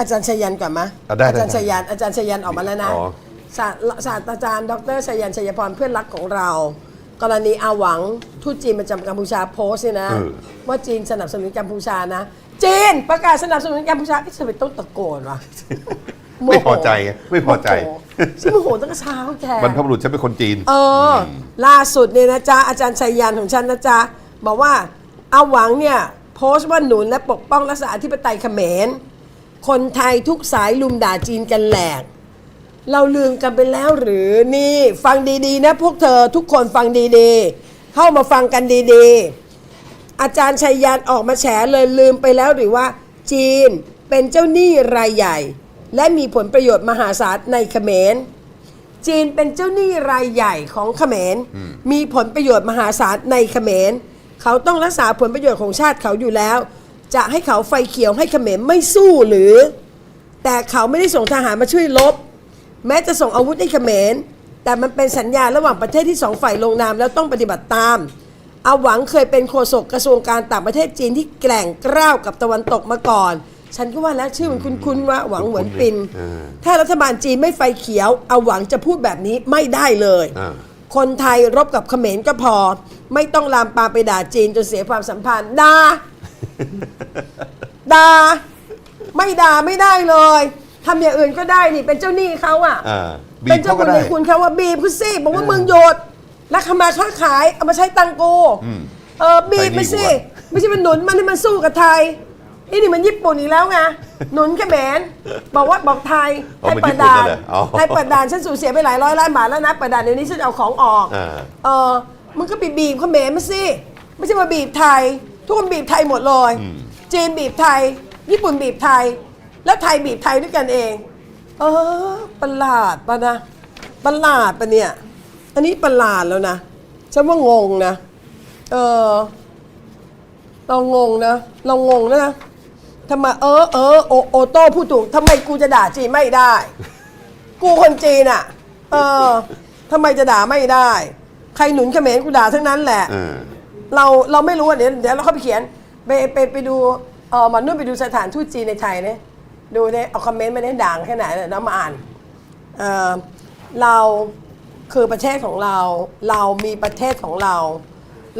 อาจารย์ชยันก่อนมะอะได้ได้อาจารย์ได้ชยันอาจารย์ชยันออกมาแล้วนะอ๋อ ศาสตราศาสตราจารย์ ดรชยันชัยพรเพื่อนรักของเรา กรณีอาหวังทูตจีนประจำกัมพูชาโพสต์เนี่ยนะเออ ว่าจีนสนับสนุนกัมพูชานะจีนประกาศสนับสนุนกัมพูชาไอ้ทำไมต้องตะโกนวะไม่พอใจไงไม่พอใจ โมโหฉันโมโหตั้งแต่เช้าแก บรรพบุรุษฉันเป็นคนจีน เอออล่าสุดเนี่ยนะจ๊ะ อาจารย์ชัยยันของฉันนะจ๊ะ บอกว่าเอาหวังเนี่ย โพสต์ว่าหนุนและปกป้องรักษาอธิปไตยเขมร คนไทยทุกสายลุมด่าจีนกันแหลก เราลืมกันไปแล้วหรือนี่ฟังดีๆนะพวกเธอทุกคนฟังดีๆ เข้ามาฟังกันดีๆ อาจารย์ชัยยันออกมาแฉเลยลืมไปแล้วหรือว่า จีนเป็นเจ้าหนี้รายใหญ่ และมีผลประโยชน์มหาศาลในเขมร จีนเป็นเจ้าหนี้รายใหญ่ของเขมร มีผลประโยชน์มหาศาลในเขมร เขาต้องรักษาผลประโยชน์ของชาติเขาอยู่แล้ว จะให้เขาไฟเขียวให้เขมรไม่สู้หรือ แต่เขาไม่ได้ส่งทหารมาช่วยลบ แม้จะส่งอาวุธให้เขมร แต่มันเป็นสัญญาระหว่างประเทศที่สองฝ่ายลงนามแล้วต้องปฏิบัติตามอาหวังเคยเป็นโฆษกกระทรวงการต่างประเทศจีนที่แกร่งกร้าวกับตะวันตกมาก่อน ฉันก็ว่าแล้วชื่อมันคุ้นๆว่าหวังเหมือนปินเออถ้ารัฐบาลจีนไม่ไฟเขียวเอาหวังจะพูดแบบนี้ไม่ได้เลยอ่าคนไทยรบกับเขมรก็พอ ไม่ต้องลามปามไปด่าจีนจนเสียความสัมพันธ์ด่า ด่าไม่ด่าไม่ได้เลยทำอย่างอื่นก็ได้นี่เป็นเจ้าหนี้เขาอะอ่าบีเป็นบเจ้าเขาบุก็ญได้ ในคุณเขาว่าบีบคุณสิบอกว่ามึงโยดแล้วขมาค้าขายเอามาใช้ตังโกอืมเออบีบไปสิใช้หนี้กูอะ ไม่ใช่มันหนุนมันให้มันสู้กับไทยนี่นี่มันญี่ปุ่นอีกแล้วไงหนุนเขมรบอกว่าบอกไทยอ๋อให้มันเปิญี่ดปุ่นด่านนั่นแหละอ๋อให้เปิดด่านฉันสูญเสียไปหลายร้อยล้านบาทแล้วนะเปิดด่านเดี๋ยวนี้ฉันจะเอาของออกอ่า เออมึงก็ไปบีบเขมรมาสิไม่ใช่มาบีบไทย ทุกคนบีบไทยหมดเลย อืม จีนบีบไทย ญี่ปุ่นบีบไทย แล้วไทยบีบไทยด้วยกันเอง เออประหลาดปะนะประหลาดปะเนี่ย อันนี้ประหลาดแล้วนะฉันว่างงนะเออ เรางงนะ เรางงนะทำไมเออเออโอโอโต้พูดถูกทำไมกูจะด่าจีนไม่ได้ กูคนจีนอะ เออทำไมจะด่าไม่ได้ ใครหนุนเขมรกูด่าทั้งนั้นแหละ เออ เราเราไม่รู้อะเดี๋ยวเดี๋ยวเราเข้าไปเขียนไปไปไปดูเออหมันนุ่นไปดูสถานทูตจีนในไทยเนี่ยดูเนี่ยเอาคอมเมนต์ไม่ได้ด่างแค่ไหนเนี่ยแล้วมาอ่านเออเราคือประเทศของเรา เรามีประเทศของเรา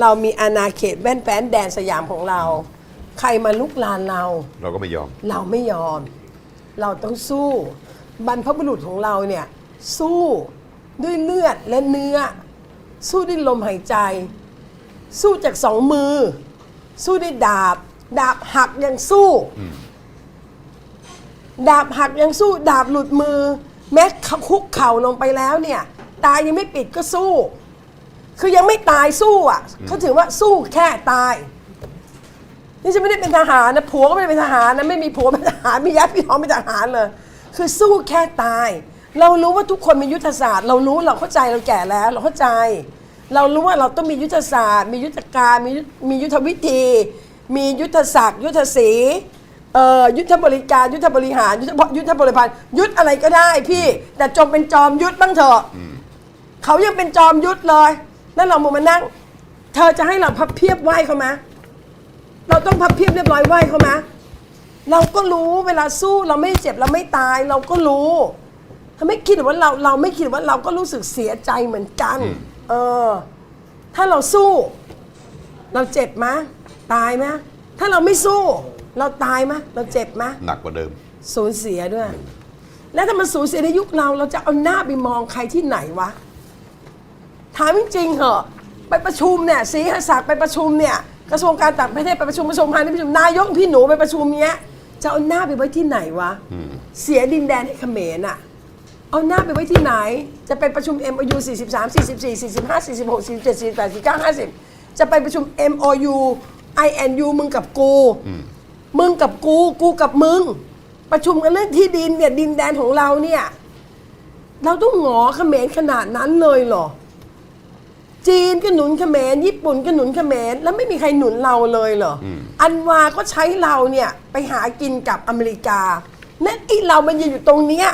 เรามีอาณาเขตแว่นแฟนแดนสยามของเรา ใครมาลุกลานเรา เราก็ไม่ยอม เราไม่ยอม เราต้องสู้ บรรพบุรุษของเราเนี่ย สู้ด้วยเลือดและเนื้อ สู้ด้วยลมหายใจ สู้จากสองมือ สู้ด้วยดาบ ดาบหักยังสู้ ดาบหักยังสู้ ดาบหลุดมือ แม้เขาคุกเข่าลงไปแล้วเนี่ย ตายยังไม่ปิดก็สู้ คือยังไม่ตายสู้อะเขาถือว่าสู้แค่ตาย นี่จะไม่ได้เป็นทหารนะผัวก็ไม่ได้เป็นทหารนะไม่มีผัวเป็นทหารมีญาติพี่น้องเป็นทหารเลย คือสู้แค่ตาย เรารู้ว่าทุกคนมียุทธศาสตร์ เรารู้เราเข้าใจเราแก่แล้ว เราเข้าใจ เรารู้ว่าเราต้องมียุทธศาสตร์ มียุทธการมียุทธมียุทธวิธี มียุทธศักดิ์ ยุทธศรีเอ่อยุทธบริการยุทธบริหาร ยุทธยุทธบริพันธ์ยุทธอะไรก็ได้พี่ แต่จงเป็นจอมยุทธบ้างเถอะเขายังเป็นจอมยุทธเลยแล้วเรามานั่ง เธอจะให้เราพับเพียบไหวเขาไหมเราต้องพับเพียบเรียบร้อยไหวเขาไหมเราก็รู้เวลาสู้เราไม่เจ็บเราไม่ตายเราก็รู้ถ้าไม่คิดว่าเราเราไม่คิดว่าเราก็รู้สึกเสียใจเหมือนกัน เออ ถ้าเราสู้ เราเจ็บไหมตายไหมถ้าเราไม่สู้ เราตายไหมเราเจ็บไหมหนักกว่าเดิม สูญเสียด้วย แล้วถ้ามันสูญเสียในยุคเรา เราจะเอาหน้าไปมองใครที่ไหนวะ ถามจริงๆเหอะไปประชุมเนี่ยศรีหศักดิ์ไปประชุมเนี่ยกระทรวงการต่างประเทศไปประชุมกระทรวงพาณิชย์ไปประชุมนายกพี่หนูไปประชุมเนี้ยจะเอาหน้าไปไว้ที่ไหนวะเสียดินแดนให้เขมรอะ เอาหน้าไปไว้ที่ไหน จะไปประชุม MOU 43 44 45 46 47 48 49 50 จะไปประชุม MOU INU มึงกับกู มึงกับกู กูกับมึง ประชุมกันเรื่องที่ดินเนี่ยดินแดนของเราเนี่ย เราต้องหงอเขมรขนาดนั้นเลยเหรอ จีนก็หนุนเขมรญี่ปุ่นก็หนุนเขมรแล้วไม่มีใครหนุนเราเลยเหรอออันวาก็ใช้เราเนี่ยไปหากินกับอเมริกานั่นไอเรามันยืนอยู่ตรงเนี้ย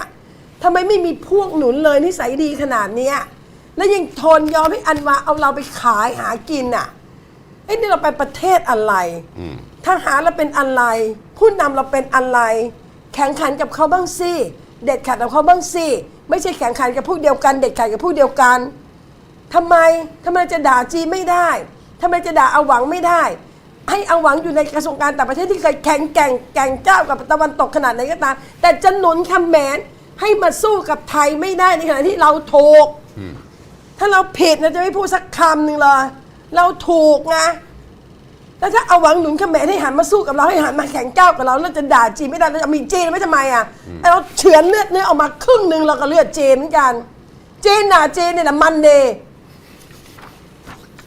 ทำไมไม่มีพวกหนุนเลยนิสัยดีขนาดเนี้ยแล้วยังทนยอมให้อันวาเอาเราไปขายหากินอะไอ้นี่เราไปประเทศอะไรทหารเราเป็นอะไร ผู้นำเราเป็นอะไรแแข่งขันกับเขาบ้างสิเด็ดขาดกับเขาบ้างสิไม่ใช่แข่งขันกับพวกเดียวกัน เด็ดขาดกับพวกเดียวกันทำไมทำไมจะด่าจีนไม่ได้ทำไมจะด่าเอาหวังไม่ได้ ให้เอาหวังอยู่ในกระทรวงการต่างประเทศที่เคยแข่งแกร่งแกร่งเจ้ากับตะวันตกขนาดไหนก็ตามแต่จะหนุนคำแมน ให้มาสู้กับไทยไม่ได้ในขณะที่เราถูก ถ้าเราผิดเราจะไม่พูดสักคำหนึ่งเลยเราถูกไงแล้วถ้าเอาหวังหนุนเขมรให้หันมาสู้กับเราให้หันมาแข่งก้าวกับเราแล้วจะด่าจีนไม่ได้เราจะมีจีนไม่ทำไมอะเราเฉือนเลือดเนื้อออกมาครึ่งหนึ่งเราก็เลือดจีนเหมือนกันจีนน่ะจีนเนี่ยนะมันเดย์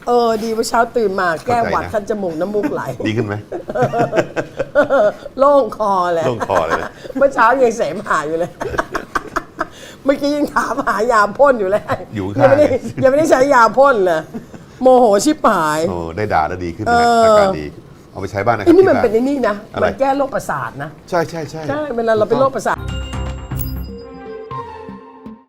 เออดีว่าเช้าตื่นมาแก้หวัดคันจมูกน้ำมูกไหลดีขึ้นไหมโล่งคอเลยโล่งคอเลยนะเมื่อเช้ายังเสมหาอยู่เลย เมื่อกี้ยังถามหายาพ่นอยู่เลยอยู่ยัข้าง ไม่ได้เนี่ยยังไม่ได้ใช้ยาพ่นเลยโมโหชิบหาย โอ้ได้ด่าแล้วดีขึ้นนะเออ อาการดี เอาไปใช้บ้างนะครัอับนนี้มันที่บ้า เป็นไอ้นี่นะ อะไร มันแก้โรคประสาทนะ ใช่ใช่ใช่ ใช่เวลาเราเป็นโรคประสาท